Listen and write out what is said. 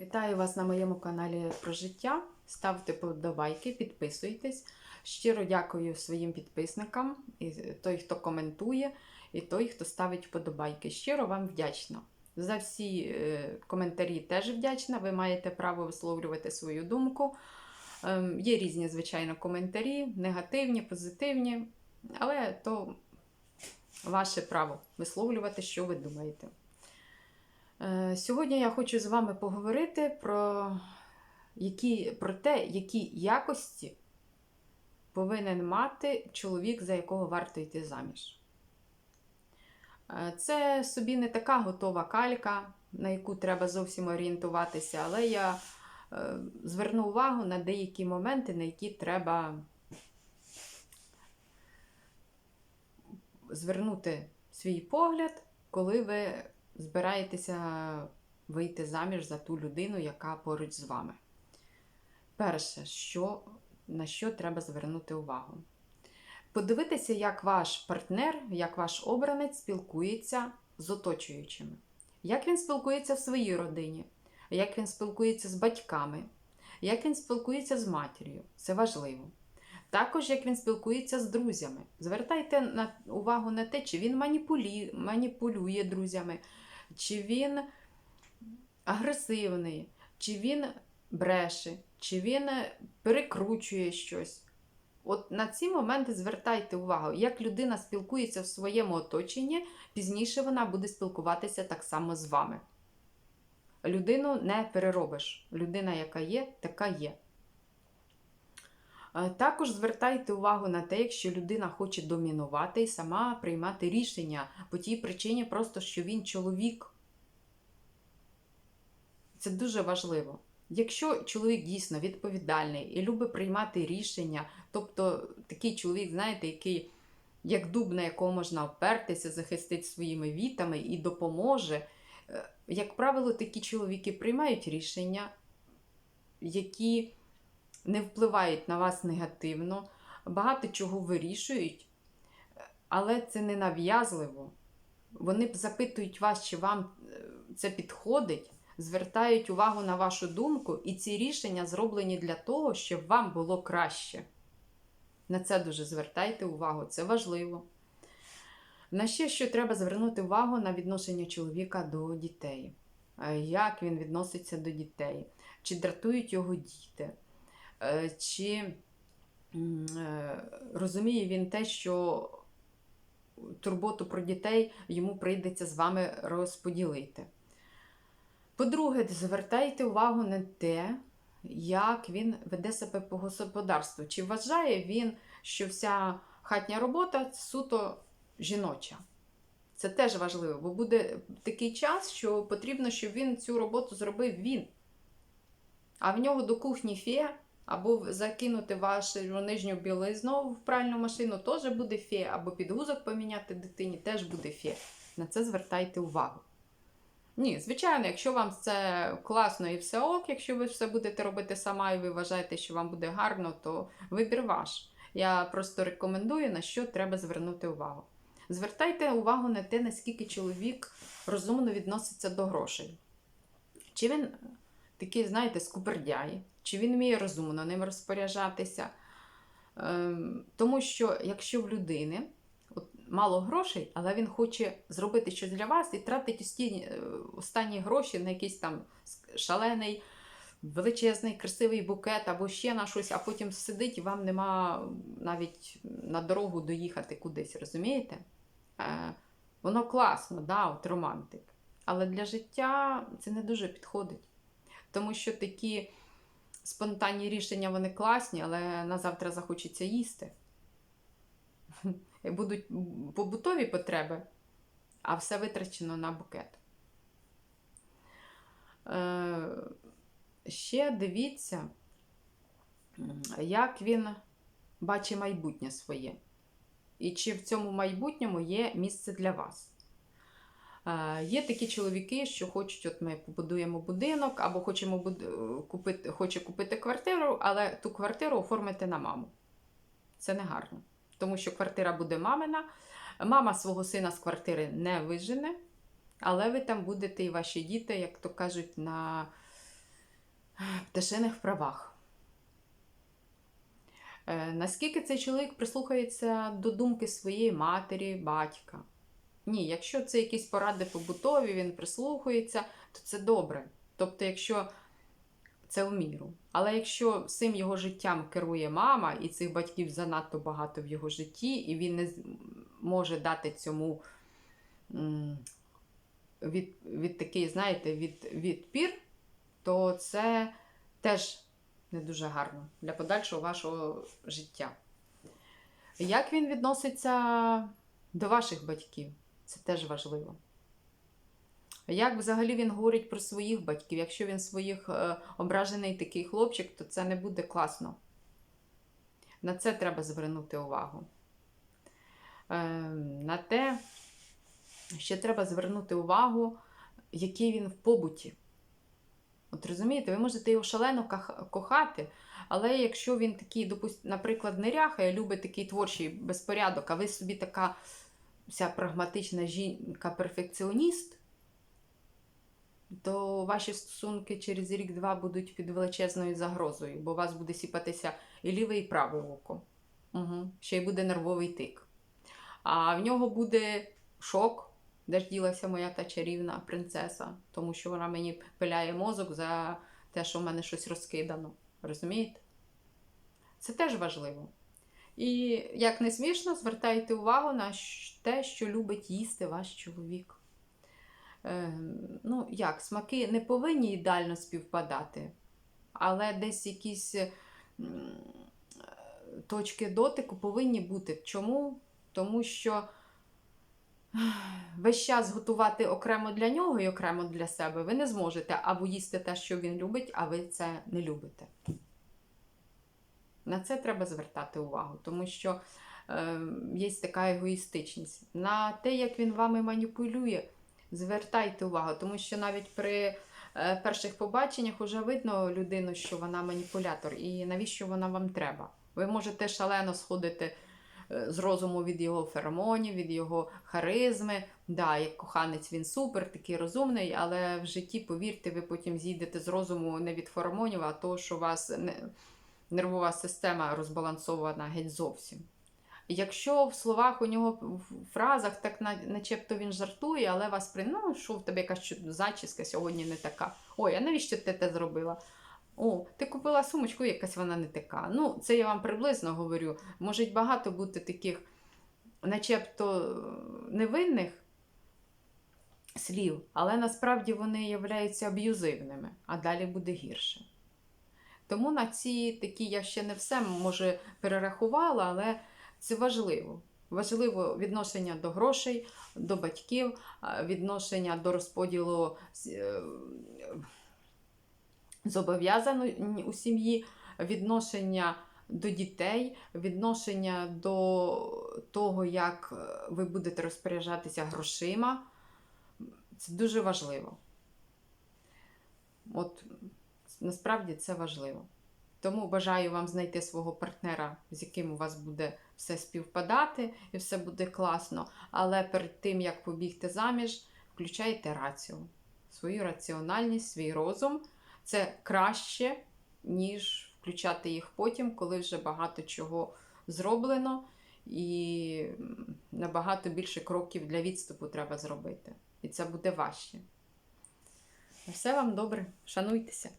Вітаю вас на моєму каналі про життя. Ставте подобайки, підписуйтесь. Щиро дякую своїм підписникам, і той, хто коментує, і той, хто ставить вподобайки. Щиро вам вдячна. За всі е, коментарі теж вдячна. Ви маєте право висловлювати свою думку. Ем, Є різні, звичайно, коментарі, негативні, позитивні, але то ваше право висловлювати, що ви думаєте. Е, Сьогодні я хочу з вами поговорити про, які, про те, які якості повинен мати чоловік, за якого варто йти заміж. Е, Це собі не така готова калька, на яку треба зовсім орієнтуватися, але я е, зверну увагу на деякі моменти, на які треба звернути свій погляд, коли ви збираєтеся вийти заміж за ту людину, яка поруч з вами. Перше, що, на що треба звернути увагу. Подивитися, як ваш партнер, як ваш обранець спілкується з оточуючими. Як він спілкується в своїй родині, як він спілкується з батьками, як він спілкується з матір'ю. Це важливо. Також, як він спілкується з друзями. Звертайте увагу на те, чи він маніпулює друзями, чи він агресивний, чи він бреше, чи він перекручує щось. От на ці моменти звертайте увагу, як людина спілкується в своєму оточенні, пізніше вона буде спілкуватися так само з вами. Людину не переробиш. Людина, яка є, така є. Е, Також звертайте увагу на те, якщо людина хоче домінувати і сама приймати рішення по тій причині, просто що він чоловік. Це дуже важливо. Якщо чоловік дійсно відповідальний і любить приймати рішення, тобто такий чоловік, знаєте, який як дуб, на якого можна опертися, захистить своїми вітами і допоможе, е, як правило, такі чоловіки приймають рішення, які не впливають на вас негативно, багато чого вирішують, але це не нав'язливо. Вони запитують вас, чи вам е, це підходить, звертають увагу на вашу думку, і ці рішення зроблені для того, щоб вам було краще. На це дуже звертайте увагу, це важливо. На ще що треба звернути увагу на відношення чоловіка до дітей. Е, Як він відноситься до дітей, чи дратують його діти, чи е, розуміє він те, що турботу про дітей йому прийдеться з вами розподілити. По-друге, звертайте увагу на те, як він веде себе по господарству. Чи вважає він, що вся хатня робота суто жіноча? Це теж важливо, бо буде такий час, що потрібно, щоб він цю роботу зробив він. А в нього до кухні фея, або закинути вашу нижню білизну в пральну машину, теж буде фея, або підгузок поміняти дитині, теж буде фея. На це звертайте увагу. Ні, звичайно, якщо вам це класно і все ок, якщо ви все будете робити сама і ви вважаєте, що вам буде гарно, то вибір ваш. Я просто рекомендую, на що треба звернути увагу. Звертайте увагу на те, наскільки чоловік розумно відноситься до грошей. Чи він такий, знаєте, скупердяй, чи він вміє розумно ним розпоряджатися. Ем, тому що якщо в людини от, мало грошей, але він хоче зробити щось для вас і тратить е, останні гроші на якийсь там шалений, величезний, красивий букет або ще на щось, а потім сидить і вам нема навіть на дорогу доїхати кудись, розумієте? Е, воно класно, да, от романтик. Але для життя це не дуже підходить. Тому що такі спонтанні рішення вони класні, але на завтра захочеться їсти. Будуть побутові потреби, а все витрачено на букет. Е, ще дивіться, як він бачить майбутнє своє. І чи в цьому майбутньому є місце для вас. Е, Є такі чоловіки, що хочуть, от ми побудуємо будинок, або хочемо буд- купити, хоче купити квартиру, але ту квартиру оформити на маму. Це не гарно. Тому що квартира буде мамина. Мама свого сина з квартири не вижене, але ви там будете і ваші діти, як то кажуть, на пташиних правах. Е, Наскільки цей чоловік прислухається до думки своєї матері, батька? Ні, якщо це якісь поради побутові, він прислухається, то це добре. Тобто, якщо це в міру. Але якщо всім його життям керує мама, і цих батьків занадто багато в його житті, і він не може дати цьому від, від такий, знаєте, від, відпір, то це теж не дуже гарно для подальшого вашого життя. Як він відноситься до ваших батьків? Це теж важливо. Як взагалі він говорить про своїх батьків? Якщо він своїх е, ображений такий хлопчик, то це не буде класно. На це треба звернути увагу. Е, на те, ще треба звернути увагу, який він в побуті. От розумієте, ви можете його шалено кохати, але якщо він такий, наприклад, неряха і любить такий творчий безпорядок, а ви собі така вся прагматична жінка-перфекціоніст, то ваші стосунки через рік-два будуть під величезною загрозою, бо у вас буде сіпатися і ліве, і праве око. Угу. Ще й буде нервовий тик. А в нього буде шок, де ж ділася моя та чарівна принцеса, тому що вона мені пиляє мозок за те, що в мене щось розкидано. Розумієте? Це теж важливо. І як не смішно, звертайте увагу на те, що любить їсти ваш чоловік. Е, ну, як, смаки не повинні ідеально співпадати, але десь якісь е, точки дотику повинні бути. Чому? Тому що весь час готувати окремо для нього і окремо для себе ви не зможете або їсти те, що він любить, а ви це не любите. На це треба звертати увагу, тому що е, є така егоїстичність. На те, як він вами маніпулює, звертайте увагу, тому що навіть при е, перших побаченнях вже видно людину, що вона маніпулятор, і навіщо вона вам треба. Ви можете шалено сходити е, з розуму від його феромонів, від його харизми. Да, як коханець він супер, такий розумний, але в житті, повірте, ви потім зійдете з розуму не від феромонів, а того, що вас не, нервова система розбалансована геть зовсім. Якщо в словах у нього в фразах так на- начебто він жартує, але вас при ну, що в тебе якась зачіска сьогодні не така. Ой, а навіщо ти те зробила? О, ти купила сумочку, якась вона не така. Ну, це я вам приблизно говорю. Може багато бути таких, начебто невинних слів, але насправді вони являються аб'юзивними, а далі буде гірше. Тому на ці такі я ще не все може перерахувала, але це важливо. Важливо відношення до грошей, до батьків, відношення до розподілу е, зобов'язань у сім'ї, відношення до дітей, відношення до того, як е, ви будете розпоряджатися грошима. Це дуже важливо. От насправді це важливо. Тому бажаю вам знайти свого партнера, з яким у вас буде все співпадати і все буде класно. Але перед тим, як побігти заміж, включайте рацію, свою раціональність, свій розум. Це краще, ніж включати їх потім, коли вже багато чого зроблено, і набагато більше кроків для відступу треба зробити. І це буде важче. Все вам добре, шануйтеся.